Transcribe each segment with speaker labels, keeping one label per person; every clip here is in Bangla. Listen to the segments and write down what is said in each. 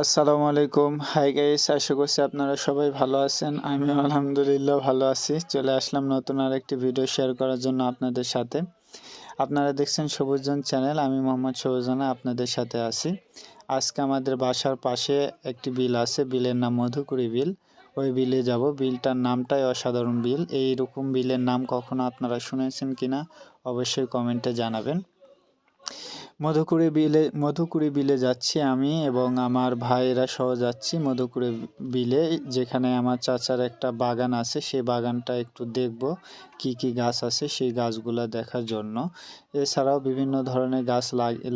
Speaker 1: আসসালামু আলাইকুম। হাই গাইস আশা করছি আপনারা সবাই ভালো আছেন। আমি আলহামদুলিল্লাহ ভালো আছি। চলে আসলাম নতুন আরেকটি ভিডিও শেয়ার করার জন্য আপনাদের সাথে। আপনারা দেখছেন সবুজন চ্যানেল আমি মোহাম্মদ সবুজনা আপনাদের সাথে আছি। আজকে আমাদের বাসার পাশে একটি বিল আছে, বিলের নাম মধুকুড়ি বিল। ওই বিলে যাব। বিলটার নামটাই অসাধারণ বিল। এই রকম বিলের নাম কখনো আপনারা শুনেছেন কিনা অবশ্যই কমেন্টে জানাবেন। মধুকুড়ি বিলে মধুকুড়ি বিলে যাচ্ছি আমি এবং আমার ভাইয়েরা সহ যাচ্ছি মধুকুড়ি বিলে, যেখানে আমার চাচার একটা বাগান আছে। সেই বাগানটা একটু দেখব কি কি গাছ আছে সেই গাছগুলা দেখার জন্য। এছাড়াও বিভিন্ন ধরনের গাছ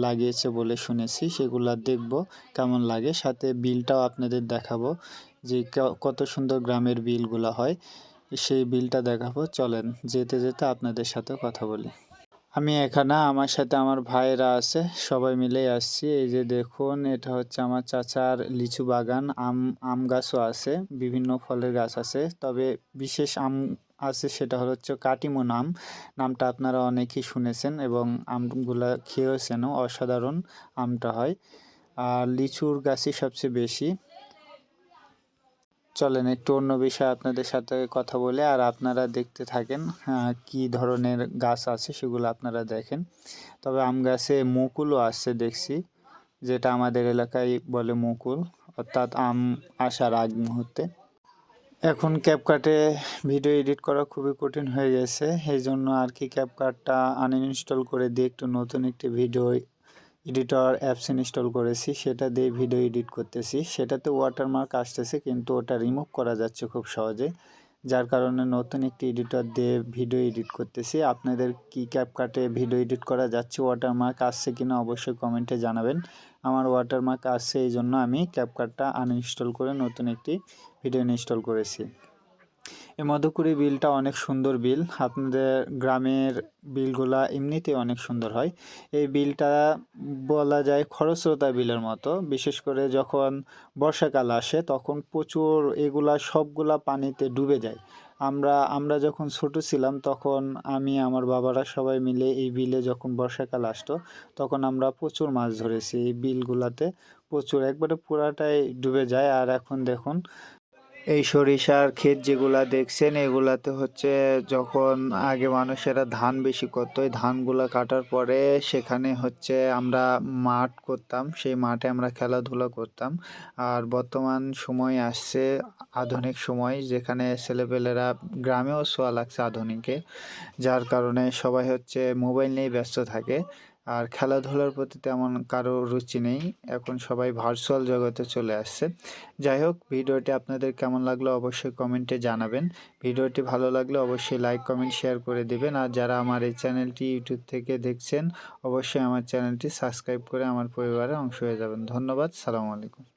Speaker 1: লাগিয়েছে বলে শুনেছি, সেগুলা দেখব কেমন লাগে। সাথে বিলটাও আপনাদের দেখাবো যে কত সুন্দর গ্রামের বিলগুলো হয়। সেই বিলটা দেখাবো। চলেন, যেতে যেতে আপনাদের সাথে কথা বলি। আমি এখানে আমার সাথে আমার ভাইয়েরা আছে, সবাই মিলেই আসছি। এই যে দেখুন, এটা হচ্ছে আমার চাচার লিচু বাগান। আম আম গাছও আছে, বিভিন্ন ফলের গাছ আছে। তবে বিশেষ আম আছে সেটা হলো হচ্ছে কাটিমন আম নামটা আপনারা অনেকেই শুনেছেন এবং আমগুলা খেয়েছেন অসাধারণ আমটা হয়। আর লিচুর গাছই সবচেয়ে বেশি। চলেন, একটু অন্য বিষয়ে আপনাদের সাথে কথা বলে আর আপনারা দেখতে থাকেন কি ধরনের গাছ আছে সেগুলো আপনারা দেখেন। তবে আম গাছে মুকুলও আসছে দেখছি, যেটা আমাদের এলাকায় বলে মুকুল, অর্থাৎ আম আসার আগ মুহূর্তে। এখন ক্যাপকাটে ভিডিও এডিট করা খুবই কঠিন হয়ে গেছে, এই জন্য আর কি ক্যাপকাটটা আনইনস্টল করে দিয়ে একটু নতুন একটি ভিডিও এডিটর অ্যাপস ইনস্টল করেছি, সেটা দিয়ে ভিডিও এডিট করতেছি। সেটাতে ওয়াটারমার্ক আসতেছে, কিন্তু ওটা রিমুভ করা যাচ্ছে খুব সহজে। যার কারণে নতুন একটি এডিটর দিয়ে ভিডিও এডিট করতেছি। আপনাদের কি ক্যাপকাটে ভিডিও এডিট করা যাচ্ছে ওয়াটারমার্ক আসছে কিনা অবশ্যই কমেন্টে জানাবেন। আমার ওয়াটারমার্ক আসছে এই জন্য আমি ক্যাপকাটটা আনইনস্টল করে নতুন একটি ভিডিও ইনস্টল করেছি। এই মধুকুড়ি বিলটা অনেক সুন্দর বিল। আপনাদের গ্রামের বিলগুলা এমনিতে অনেক সুন্দর হয়। এই বিলটা বলা যায় খরস্রোতা বিলের মতো। বিশেষ করে যখন বর্ষাকাল আসে, তখন প্রচুর এগুলা সবগুলা পানিতে ডুবে যায়। আমরা আমরা যখন ছোট ছিলাম, তখন আমি, আমার বাবারা সবাই মিলে এই বিলে যখন বর্ষাকাল আসতো, তখন আমরা প্রচুর মাছ ধরেছি এই বিলগুলাতে। প্রচুর, একবারে পুরাটাই ডুবে যায়। আর এখন দেখুন এই সরিষার ক্ষেত যেগুলা দেখছেন, এগুলাতে হচ্ছে যখন আগে মানুষেরা ধান বেশি করতো, এই ধানগুলা কাটার পরে সেখানে হচ্ছে আমরা মাঠ করতাম, সেই মাঠে আমরা খেলাধুলা করতাম। আর বর্তমান সময় আসছে আধুনিক সময়, যেখানে ছেলেপেলেরা গ্রামেও শোয়া লাগছে আধুনিকে, যার কারণে সবাই হচ্ছে মোবাইল নিয়েই ব্যস্ত থাকে। আর খেলাধুলার প্রতি তেমন কারও রুচি নেই। এখন সবাই ভার্চুয়াল জগতে চলে আসছে। যাই হোক, ভিডিওটি আপনাদের কেমন লাগল অবশ্যই কমেন্টে জানাবেন। ভিডিওটি ভালো লাগলে অবশ্যই লাইক কমেন্ট শেয়ার করে দিবেন। আর যারা আমার এই চ্যানেলটি ইউটিউব থেকে দেখছেন, অবশ্যই আমার চ্যানেলটি সাবস্ক্রাইব করে আমার পরিবারে অংশ হয়ে যাবেন। ধন্যবাদ, সালামু আলাইকুম।